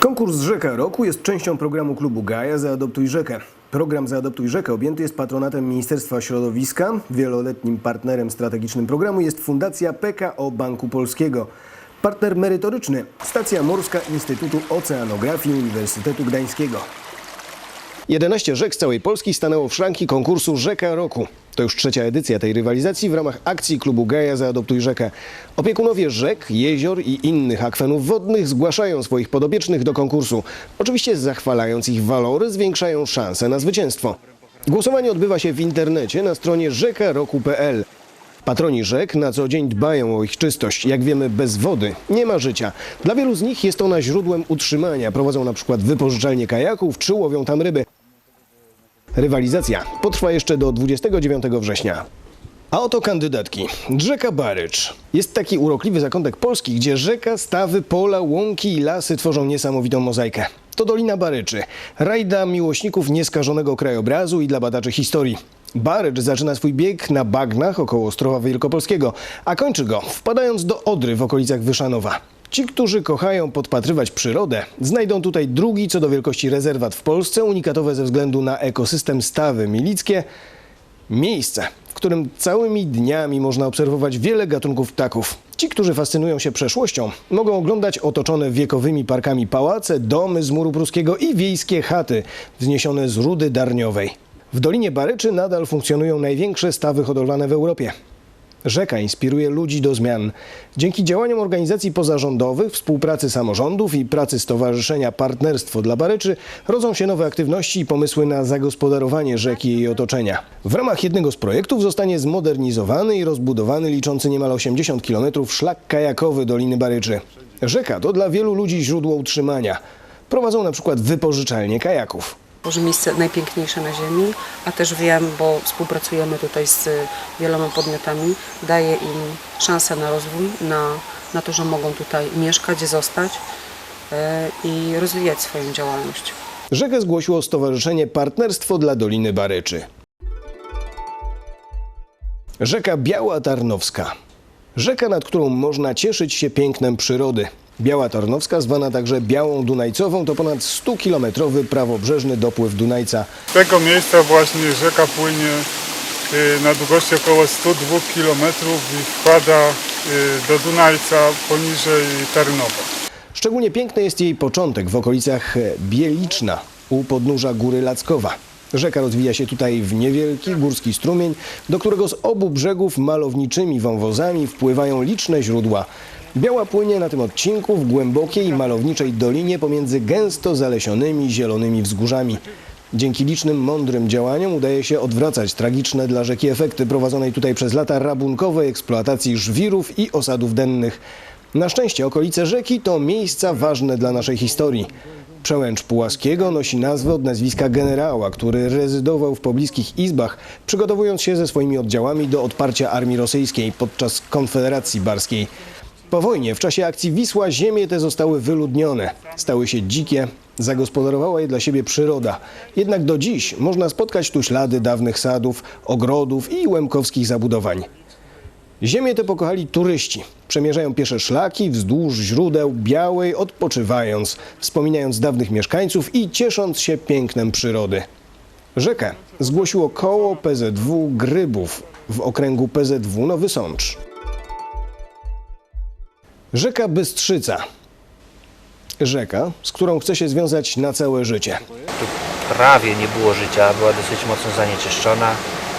Konkurs Rzeka Roku jest częścią programu klubu Gaja Zaadoptuj Rzekę. Program Zaadoptuj Rzekę objęty jest patronatem Ministerstwa Środowiska. Wieloletnim partnerem strategicznym programu jest Fundacja PKO Banku Polskiego. Partner merytoryczny Stacja Morska Instytutu Oceanografii Uniwersytetu Gdańskiego. 11 rzek z całej Polski stanęło w szranki konkursu Rzeka Roku. To już trzecia edycja tej rywalizacji w ramach akcji klubu Gaja Zaadoptuj Rzekę. Opiekunowie rzek, jezior i innych akwenów wodnych zgłaszają swoich podobiecznych do konkursu. Oczywiście zachwalając ich walory, zwiększają szanse na zwycięstwo. Głosowanie odbywa się w internecie na stronie rzekaroku.pl. Patroni rzek na co dzień dbają o ich czystość. Jak wiemy, bez wody nie ma życia. Dla wielu z nich jest ona źródłem utrzymania. Prowadzą na przykład wypożyczalnie kajaków czy łowią tam ryby. Rywalizacja potrwa jeszcze do 29 września. A oto kandydatki. Rzeka Barycz. Jest taki urokliwy zakątek Polski, gdzie rzeka, stawy, pola, łąki i lasy tworzą niesamowitą mozaikę. To Dolina Baryczy. Raj dla miłośników nieskażonego krajobrazu i dla badaczy historii. Barycz zaczyna swój bieg na bagnach około Ostrowa Wielkopolskiego, a kończy go wpadając do Odry w okolicach Wyszanowa. Ci, którzy kochają podpatrywać przyrodę, znajdą tutaj drugi co do wielkości rezerwat w Polsce, unikatowe ze względu na ekosystem Stawy Milickie, Miejsce, w którym całymi dniami można obserwować wiele gatunków ptaków. Ci, którzy fascynują się przeszłością, mogą oglądać otoczone wiekowymi parkami pałace, domy z muru pruskiego i wiejskie chaty wzniesione z rudy darniowej. W Dolinie Baryczy nadal funkcjonują największe stawy hodowlane w Europie. Rzeka inspiruje ludzi do zmian. Dzięki działaniom organizacji pozarządowych, współpracy samorządów i pracy Stowarzyszenia Partnerstwo dla Baryczy rodzą się nowe aktywności i pomysły na zagospodarowanie rzeki i jej otoczenia. W ramach jednego z projektów zostanie zmodernizowany i rozbudowany liczący niemal 80 km szlak kajakowy Doliny Baryczy. Rzeka to dla wielu ludzi źródło utrzymania. Prowadzą na przykład wypożyczalnie kajaków. Może miejsce najpiękniejsze na ziemi, a też wiem, bo współpracujemy tutaj z wieloma podmiotami, daje im szansę na rozwój, na, na to, że mogą tutaj mieszkać, zostać e, i rozwijać swoją działalność. Rzekę zgłosiło Stowarzyszenie Partnerstwo dla Doliny Baryczy. Rzeka Biała Tarnowska. Rzeka, nad którą można cieszyć się pięknem przyrody. Biała Tarnowska, zwana także Białą Dunajcową, to ponad 100-kilometrowy prawobrzeżny dopływ Dunajca. Z tego miejsca właśnie rzeka płynie y, na długości około 102 km i wpada y, do Dunajca poniżej Tarnowa. Szczególnie piękny jest jej początek w okolicach e, Bieliczna, u podnóża Góry Lackowa. Rzeka rozwija się tutaj w niewielki górski strumień, do którego z obu brzegów malowniczymi wąwozami wpływają liczne źródła. Biała płynie na tym odcinku w głębokiej malowniczej dolinie pomiędzy gęsto zalesionymi zielonymi wzgórzami. Dzięki licznym, mądrym działaniom udaje się odwracać tragiczne dla rzeki efekty prowadzonej tutaj przez lata rabunkowej eksploatacji żwirów i osadów dennych. Na szczęście okolice rzeki to miejsca ważne dla naszej historii. Przełęcz Pułaskiego nosi nazwę od nazwiska generała, który rezydował w pobliskich izbach, przygotowując się ze swoimi oddziałami do odparcia armii rosyjskiej podczas Konfederacji Barskiej. Po wojnie, w czasie akcji Wisła, ziemie te zostały wyludnione. Stały się dzikie, zagospodarowała je dla siebie przyroda. Jednak do dziś można spotkać tu ślady dawnych sadów, ogrodów i łemkowskich zabudowań. Ziemię te pokochali turyści. Przemierzają piesze szlaki wzdłuż źródeł Białej, odpoczywając, wspominając dawnych mieszkańców i ciesząc się pięknem przyrody. Rzekę zgłosiło koło PZW Grybów w okręgu PZW Nowy Sącz. Rzeka Bystrzyca. Rzeka, z którą chce się związać na całe życie. prawie nie było życia, była dosyć mocno zanieczyszczona,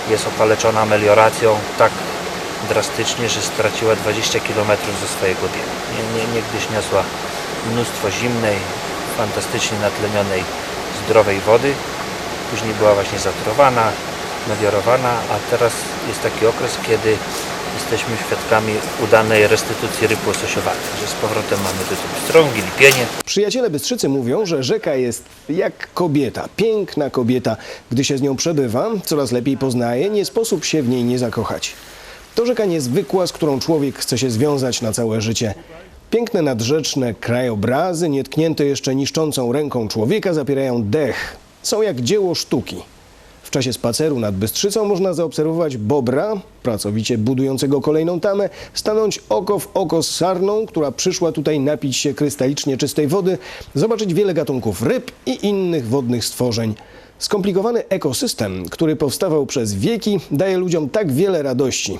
jest okaleczona melioracją tak drastycznie, że straciła 20 km ze swojego biegu. Nie, nie, niegdyś niosła mnóstwo zimnej, fantastycznie natlenionej, zdrowej wody, później była właśnie zatorowana, meliorowana, a teraz jest taki okres, kiedy jesteśmy świadkami udanej restytucji ryb łososiowanych, że z powrotem mamy tutaj pstrągi, lipienie, Przyjaciele Bystrzycy mówią, że rzeka jest jak kobieta, piękna kobieta. Gdy się z nią przebywa, coraz lepiej poznaje, nie sposób się w niej nie zakochać. To rzeka niezwykła, z którą człowiek chce się związać na całe życie. Piękne nadrzeczne krajobrazy, nietknięte jeszcze niszczącą ręką człowieka, zapierają dech. Są jak dzieło sztuki. W czasie spaceru nad Bystrzycą można zaobserwować bobra, pracowicie budującego kolejną tamę, stanąć oko w oko z sarną, która przyszła tutaj napić się krystalicznie czystej wody, zobaczyć wiele gatunków ryb i innych wodnych stworzeń. Skomplikowany ekosystem, który powstawał przez wieki, daje ludziom tak wiele radości.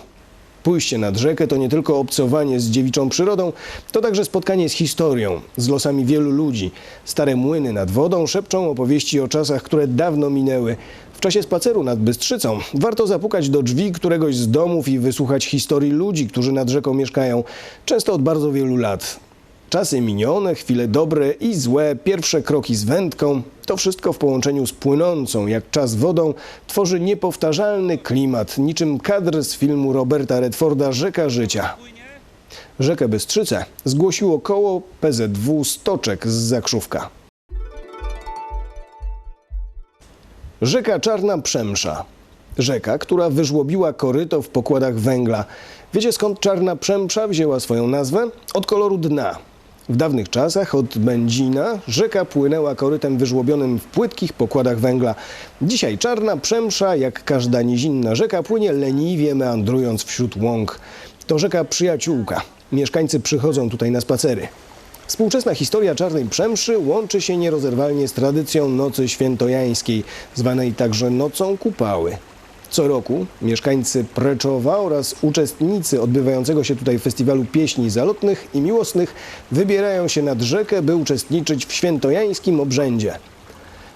Pójście nad rzekę to nie tylko obcowanie z dziewiczą przyrodą, to także spotkanie z historią, z losami wielu ludzi. Stare młyny nad wodą szepczą opowieści o czasach, które dawno minęły. W czasie spaceru nad Bystrzycą warto zapukać do drzwi któregoś z domów i wysłuchać historii ludzi, którzy nad rzeką mieszkają, często od bardzo wielu lat. Czasy minione, chwile dobre i złe, pierwsze kroki z wędką to wszystko w połączeniu z płynącą jak czas wodą tworzy niepowtarzalny klimat, niczym kadr z filmu Roberta Redforda Rzeka Życia. Rzekę Bystrzycę zgłosiło koło PZW Stoczek z Zakrzówka. Rzeka Czarna Przemsza. Rzeka, która wyżłobiła koryto w pokładach węgla. Wiecie skąd Czarna Przemsza wzięła swoją nazwę? Od koloru dna. W dawnych czasach od Będzina rzeka płynęła korytem wyżłobionym w płytkich pokładach węgla. Dzisiaj Czarna Przemsza, jak każda nizinna rzeka, płynie leniwie meandrując wśród łąk. To rzeka przyjaciółka. Mieszkańcy przychodzą tutaj na spacery. Współczesna historia Czarnej Przemszy łączy się nierozerwalnie z tradycją Nocy Świętojańskiej, zwanej także Nocą Kupały. Co roku mieszkańcy Preczowa oraz uczestnicy odbywającego się tutaj festiwalu pieśni zalotnych i miłosnych wybierają się nad rzekę, by uczestniczyć w świętojańskim obrzędzie.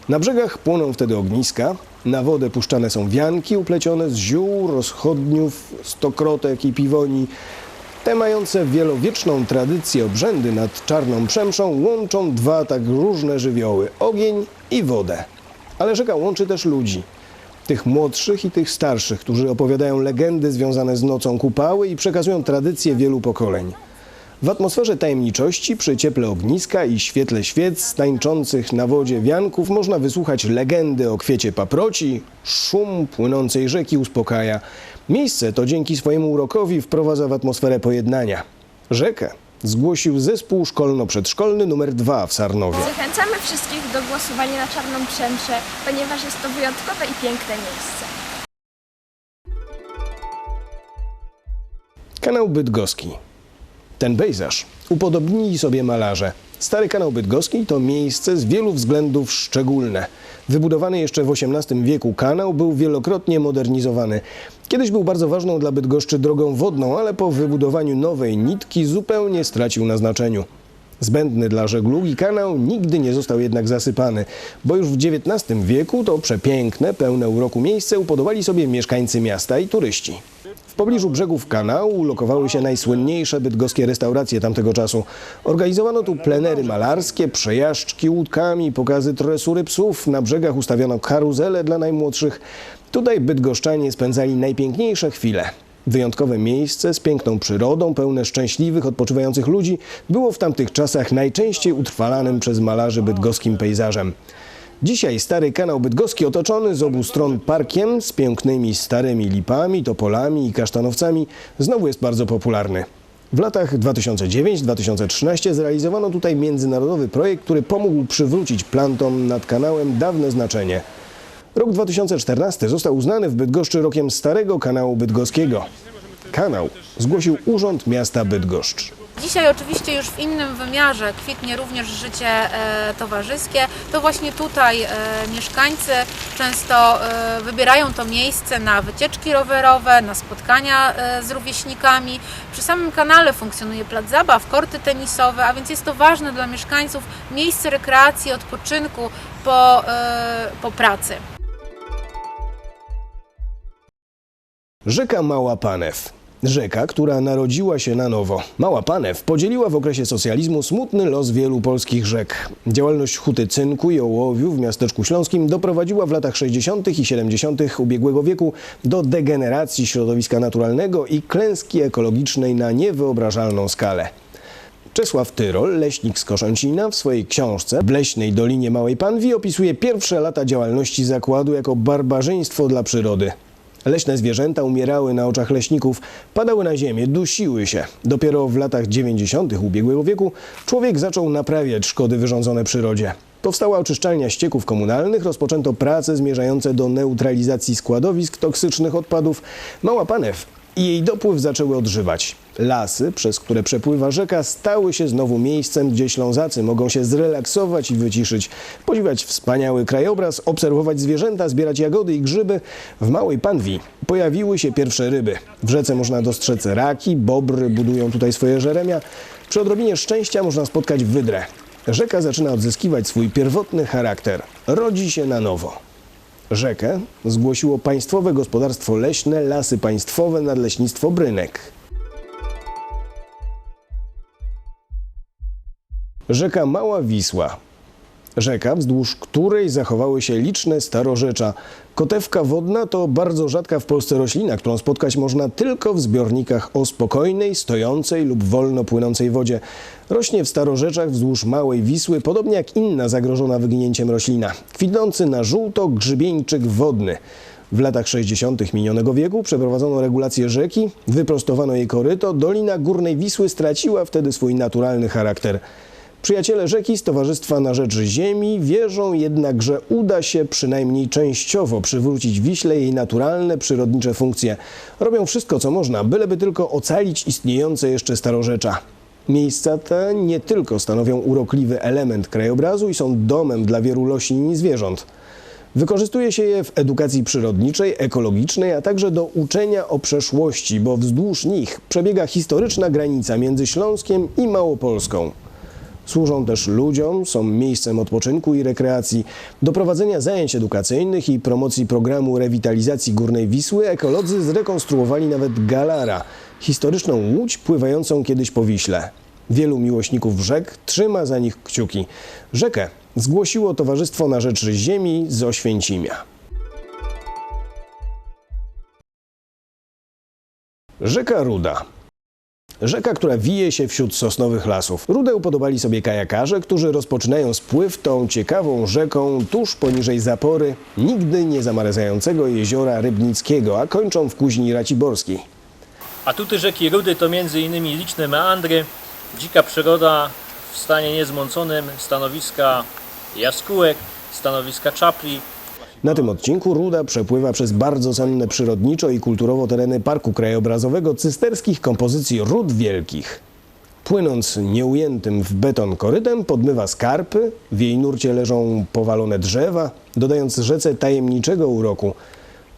Na brzegach płoną wtedy ogniska, na wodę puszczane są wianki uplecione z ziół, rozchodniów, stokrotek i piwoni. Te mające wielowieczną tradycję obrzędy nad Czarną Przemszą łączą dwa tak różne żywioły – ogień i wodę. Ale rzeka łączy też ludzi. Tych młodszych i tych starszych, którzy opowiadają legendy związane z nocą kupały i przekazują tradycje wielu pokoleń. W atmosferze tajemniczości, przy cieple ogniska i świetle świec tańczących na wodzie wianków można wysłuchać legendy o kwiecie paproci, szum płynącej rzeki uspokaja. Miejsce to dzięki swojemu urokowi wprowadza w atmosferę pojednania. Rzekę zgłosił zespół szkolno-przedszkolny numer 2 w Sarnowie. Zachęcamy wszystkich do głosowania na Czarną Przemszę, ponieważ jest to wyjątkowe i piękne miejsce. Kanał Bydgoski. Ten pejzaż upodobnili sobie malarze. Stary kanał Bydgoski to miejsce z wielu względów szczególne. Wybudowany jeszcze w XVIII wieku kanał był wielokrotnie modernizowany. Kiedyś był bardzo ważną dla Bydgoszczy drogą wodną, ale po wybudowaniu nowej nitki zupełnie stracił na znaczeniu. Zbędny dla żeglugi kanał nigdy nie został jednak zasypany, bo już w XIX wieku to przepiękne, pełne uroku miejsce upodobali sobie mieszkańcy miasta i turyści. W pobliżu brzegów kanału ulokowały się najsłynniejsze bydgoskie restauracje tamtego czasu. Organizowano tu plenery malarskie, przejażdżki łódkami, pokazy tresury psów. Na brzegach ustawiono karuzele dla najmłodszych. Tutaj bydgoszczanie spędzali najpiękniejsze chwile. Wyjątkowe miejsce z piękną przyrodą, pełne szczęśliwych, odpoczywających ludzi, było w tamtych czasach najczęściej utrwalanym przez malarzy bydgoskim pejzażem. Dzisiaj stary kanał bydgoski otoczony z obu stron parkiem z pięknymi starymi lipami, topolami i kasztanowcami znowu jest bardzo popularny. W latach 2009-2013 zrealizowano tutaj międzynarodowy projekt, który pomógł przywrócić plantom nad kanałem dawne znaczenie. Rok 2014 został uznany w Bydgoszczy rokiem Starego Kanału Bydgoskiego. Kanał zgłosił Urząd Miasta Bydgoszcz. Dzisiaj oczywiście już w innym wymiarze kwitnie również życie e, towarzyskie. To właśnie tutaj e, mieszkańcy często e, wybierają to miejsce na wycieczki rowerowe, na spotkania z rówieśnikami. Przy samym kanale funkcjonuje plac zabaw, korty tenisowe, a więc jest to ważne dla mieszkańców miejsce rekreacji, odpoczynku po, po pracy. Rzeka Mała Panew. Rzeka, która narodziła się na nowo. Mała Panew podzieliła w okresie socjalizmu smutny los wielu polskich rzek. Działalność huty cynku i ołowiu w miasteczku śląskim doprowadziła w latach 60. i 70. ubiegłego wieku do degeneracji środowiska naturalnego i klęski ekologicznej na niewyobrażalną skalę. Czesław Tyrol, leśnik z Koszęcina, w swojej książce W leśnej Dolinie Małej Panwi opisuje pierwsze lata działalności zakładu jako barbarzyństwo dla przyrody. Leśne zwierzęta umierały na oczach leśników, padały na ziemię, dusiły się. Dopiero w latach 90. ubiegłego wieku człowiek zaczął naprawiać szkody wyrządzone przyrodzie. Powstała oczyszczalnia ścieków komunalnych, rozpoczęto prace zmierzające do neutralizacji składowisk toksycznych odpadów. Mała Panew i jej dopływ zaczęły odżywać. Lasy, przez które przepływa rzeka, stały się znowu miejscem, gdzie Ślązacy mogą się zrelaksować i wyciszyć, podziwiać wspaniały krajobraz, obserwować zwierzęta, zbierać jagody i grzyby. W Małej Panwi pojawiły się pierwsze ryby. W rzece można dostrzec raki, bobry budują tutaj swoje żeremia. Przy odrobinie szczęścia można spotkać wydrę. Rzeka zaczyna odzyskiwać swój pierwotny charakter. Rodzi się na nowo. Rzekę zgłosiło Państwowe Gospodarstwo Leśne Lasy Państwowe Nadleśnictwo Brynek. Rzeka Mała Wisła. Rzeka, wzdłuż której zachowały się liczne starorzecza. Kotewka wodna to bardzo rzadka w Polsce roślina, którą spotkać można tylko w zbiornikach o spokojnej, stojącej lub wolno płynącej wodzie. Rośnie w starorzeczach wzdłuż Małej Wisły, podobnie jak inna zagrożona wyginięciem roślina. Kwitnący na żółto grzybieńczyk wodny. W latach 60. minionego wieku przeprowadzono regulację rzeki, wyprostowano jej koryto, Dolina Górnej Wisły straciła wtedy swój naturalny charakter. Przyjaciele rzeki z Towarzystwa na Rzecz Ziemi wierzą jednak, że uda się przynajmniej częściowo przywrócić Wiśle jej naturalne, przyrodnicze funkcje. Robią wszystko, co można, byleby tylko ocalić istniejące jeszcze starorzecza. Miejsca te nie tylko stanowią urokliwy element krajobrazu i są domem dla wielu roślin i zwierząt. Wykorzystuje się je w edukacji przyrodniczej, ekologicznej, a także do uczenia o przeszłości, bo wzdłuż nich przebiega historyczna granica między Śląskiem i Małopolską. Służą też ludziom, są miejscem odpoczynku i rekreacji. Do prowadzenia zajęć edukacyjnych i promocji programu rewitalizacji Górnej Wisły ekolodzy zrekonstruowali nawet Galara, historyczną łódź pływającą kiedyś po Wiśle. Wielu miłośników rzek trzyma za nich kciuki. Rzekę zgłosiło Towarzystwo na Rzecz Ziemi z Oświęcimia. Rzeka Ruda. Rzeka, która wije się wśród sosnowych lasów. Rudę upodobali sobie kajakarze, którzy rozpoczynają spływ tą ciekawą rzeką tuż poniżej zapory nigdy nie zamarzającego jeziora Rybnickiego, a kończą w Kuźni Raciborskiej. Atuty rzeki Rudy to m.in. liczne meandry, dzika przyroda w stanie niezmąconym, stanowiska jaskółek, stanowiska czapli, Na tym odcinku Ruda przepływa przez bardzo cenne przyrodniczo i kulturowo tereny Parku Krajobrazowego cysterskich kompozycji Ród Wielkich. Płynąc nieujętym w beton korytem podmywa skarpy, w jej nurcie leżą powalone drzewa, dodając rzece tajemniczego uroku.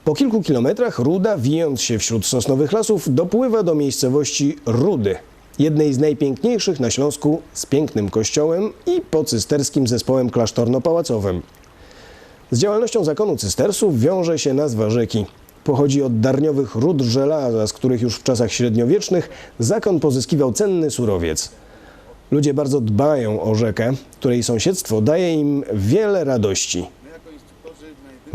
Po kilku kilometrach Ruda, wijąc się wśród sosnowych lasów, dopływa do miejscowości Rudy, jednej z najpiękniejszych na Śląsku z pięknym kościołem i pocysterskim zespołem klasztorno-pałacowym. Z działalnością zakonu cystersów wiąże się nazwa rzeki. Pochodzi od darniowych ród żelaza, z których już w czasach średniowiecznych zakon pozyskiwał cenny surowiec. Ludzie bardzo dbają o rzekę, której sąsiedztwo daje im wiele radości.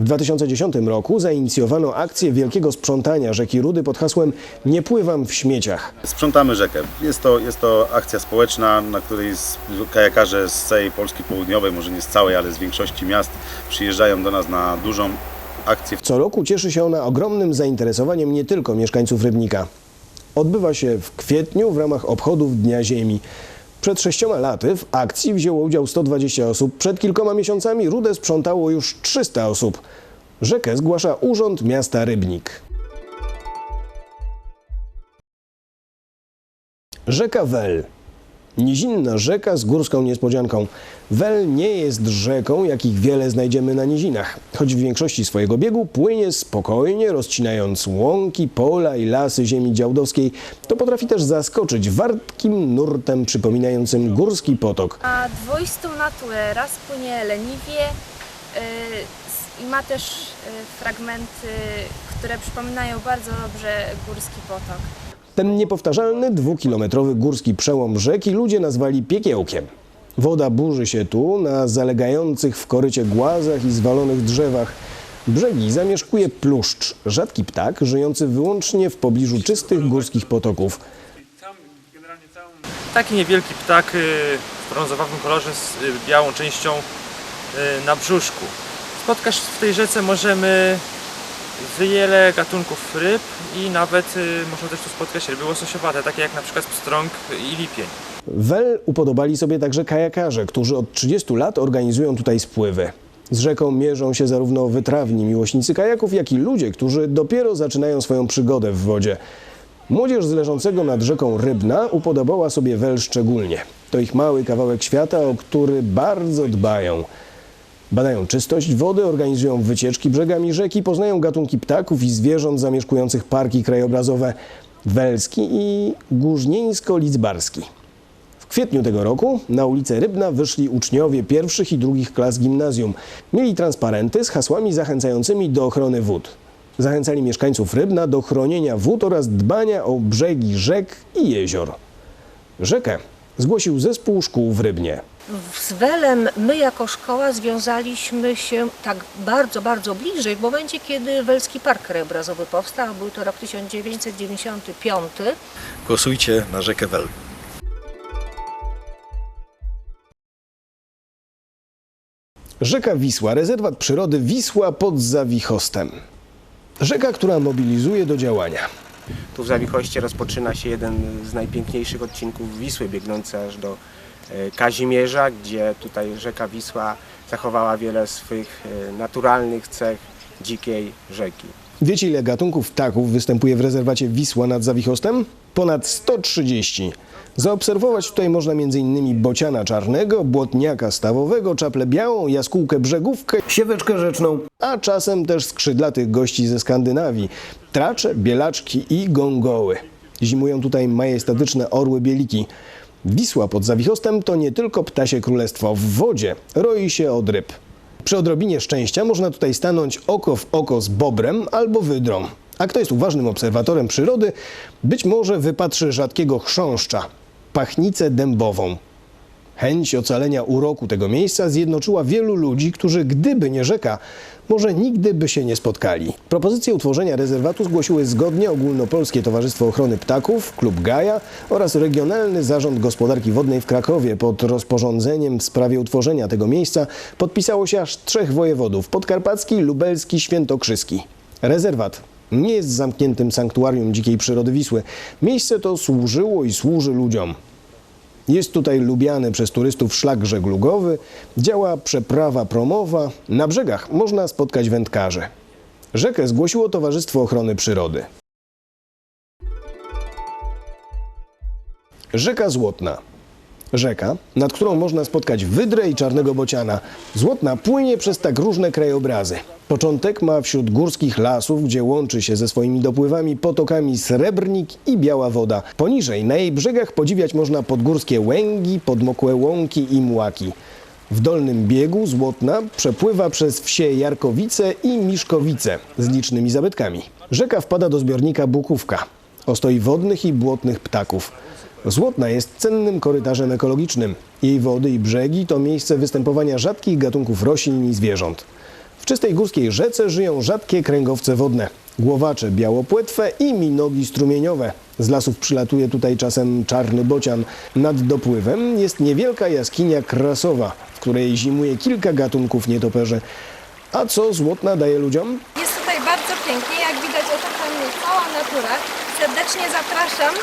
W 2010 roku zainicjowano akcję wielkiego sprzątania rzeki Rudy pod hasłem Nie pływam w śmieciach. Sprzątamy rzekę. Jest to, jest to akcja społeczna, na której kajakarze z całej Polski Południowej, może nie z całej, ale z większości miast przyjeżdżają do nas na dużą akcję. Co roku cieszy się ona ogromnym zainteresowaniem nie tylko mieszkańców Rybnika. Odbywa się w kwietniu w ramach obchodów Dnia Ziemi. Przed sześcioma laty w akcji wzięło udział 120 osób. Przed kilkoma miesiącami Rudę sprzątało już 300 osób. Rzekę zgłasza Urząd Miasta Rybnik. Rzeka Wel. Nizinna rzeka z górską niespodzianką. Wel nie jest rzeką, jakich wiele znajdziemy na nizinach. Choć w większości swojego biegu płynie spokojnie, rozcinając łąki, pola i lasy ziemi działdowskiej, to potrafi też zaskoczyć wartkim nurtem przypominającym górski potok. Ma dwoistą naturę, raz płynie leniwie yy, i ma też yy, fragmenty, które przypominają bardzo dobrze górski potok. Ten niepowtarzalny dwukilometrowy górski przełom rzeki ludzie nazwali piekiełkiem. Woda burzy się tu na zalegających w korycie głazach i zwalonych drzewach. Brzegi zamieszkuje pluszcz, rzadki ptak żyjący wyłącznie w pobliżu czystych górskich potoków. Taki niewielki ptak y, w brązowym kolorze z y, białą częścią y, na brzuszku. Spotkać w tej rzece możemy wiele gatunków ryb i nawet y, można też tu spotkać ryby łososiowate, takie jak na przykład pstrąg i lipień. Wel upodobali sobie także kajakarze, którzy od 30 lat organizują tutaj spływy. Z rzeką mierzą się zarówno wytrawni miłośnicy kajaków, jak i ludzie, którzy dopiero zaczynają swoją przygodę w wodzie. Młodzież z leżącego nad rzeką Rybna upodobała sobie Wel szczególnie. To ich mały kawałek świata, o który bardzo dbają. Badają czystość wody, organizują wycieczki brzegami rzeki, poznają gatunki ptaków i zwierząt zamieszkujących parki krajobrazowe Welski i Górznieńsko-Lidzbarski. W kwietniu tego roku na ulicę Rybna wyszli uczniowie pierwszych i drugich klas gimnazjum. Mieli transparenty z hasłami zachęcającymi do ochrony wód. Zachęcali mieszkańców Rybna do chronienia wód oraz dbania o brzegi rzek i jezior. Rzekę zgłosił zespół szkół w Rybnie. Z Welem my jako szkoła związaliśmy się tak bardzo, bardzo bliżej w momencie, kiedy Welski Park Krajobrazowy powstał. Był to rok 1995. Głosujcie na rzekę Wel. Rzeka Wisła, rezerwat przyrody Wisła pod Zawichostem. Rzeka, która mobilizuje do działania. Tu w Zawichoście rozpoczyna się jeden z najpiękniejszych odcinków Wisły, biegnący aż do Kazimierza, gdzie tutaj rzeka Wisła zachowała wiele swych e, naturalnych cech dzikiej rzeki. Wiecie, ile gatunków ptaków występuje w rezerwacie Wisła nad Zawichostem? Ponad 130. Zaobserwować tutaj można m.in. bociana czarnego, błotniaka stawowego, czaplę białą, jaskółkę brzegówkę, sieweczkę rzeczną, a czasem też skrzydlatych gości ze Skandynawii, tracze, bielaczki i gongoły. Zimują tutaj majestatyczne orły bieliki. Wisła pod Zawichostem to nie tylko ptasie królestwo. W wodzie roi się od ryb. Przy odrobinie szczęścia można tutaj stanąć oko w oko z bobrem albo wydrą. A kto jest uważnym obserwatorem przyrody, być może wypatrzy rzadkiego chrząszcza, pachnicę dębową. Chęć ocalenia uroku tego miejsca zjednoczyła wielu ludzi, którzy gdyby nie rzeka, może nigdy by się nie spotkali. Propozycję utworzenia rezerwatu zgłosiły zgodnie Ogólnopolskie Towarzystwo Ochrony Ptaków, Klub Gaja oraz Regionalny Zarząd Gospodarki Wodnej w Krakowie. Pod rozporządzeniem w sprawie utworzenia tego miejsca podpisało się aż trzech wojewodów: podkarpacki, lubelski, świętokrzyski. Rezerwat nie jest zamkniętym sanktuarium dzikiej przyrody Wisły. Miejsce to służyło i służy ludziom. Jest tutaj lubiany przez turystów szlak żeglugowy, działa przeprawa promowa, na brzegach można spotkać wędkarzy. Rzekę zgłosiło Towarzystwo Ochrony Przyrody. Rzeka Złotna. Rzeka, nad którą można spotkać wydrę i czarnego bociana. Złotna płynie przez tak różne krajobrazy. Początek ma wśród górskich lasów, gdzie łączy się ze swoimi dopływami potokami Srebrnik i Biała Woda. Poniżej, na jej brzegach podziwiać można podgórskie łęgi, podmokłe łąki i młaki. W dolnym biegu Złotna przepływa przez wsie Jarkowice i Miszkowice z licznymi zabytkami. Rzeka wpada do zbiornika Bukówka, ostoi wodnych i błotnych ptaków. Złotna jest cennym korytarzem ekologicznym. Jej wody i brzegi to miejsce występowania rzadkich gatunków roślin i zwierząt. W czystej górskiej rzece żyją rzadkie kręgowce wodne, głowacze białopłetwe i minogi strumieniowe. Z lasów przylatuje tutaj czasem czarny bocian. Nad dopływem jest niewielka jaskinia krasowa, w której zimuje kilka gatunków nietoperzy. A co Złotna daje ludziom? Jest tutaj bardzo pięknie, jak widać otacza mnie cała natura. Serdecznie zapraszam,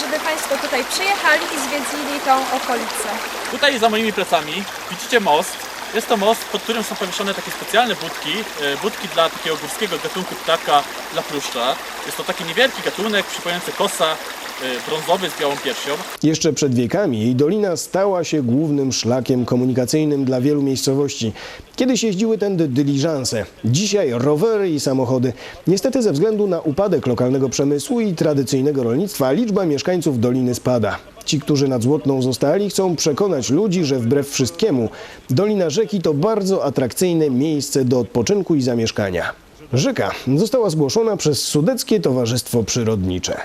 żeby Państwo tutaj przyjechali i zwiedzili tą okolicę. Tutaj za moimi plecami widzicie most. Jest to most, pod którym są powieszone takie specjalne budki, e, budki dla takiego górskiego gatunku ptaka, dla pluszcza. Jest to taki niewielki gatunek, przypominający kosa, e, brązowy z białą piersią. Jeszcze przed wiekami jej dolina stała się głównym szlakiem komunikacyjnym dla wielu miejscowości. Kiedyś jeździły tędy dyliżanse, dzisiaj rowery i samochody. Niestety ze względu na upadek lokalnego przemysłu i tradycyjnego rolnictwa liczba mieszkańców doliny spada. Ci, którzy nad Złotną zostali, chcą przekonać ludzi, że wbrew wszystkiemu Dolina Rzeki to bardzo atrakcyjne miejsce do odpoczynku i zamieszkania. Rzeka została zgłoszona przez Sudeckie Towarzystwo Przyrodnicze.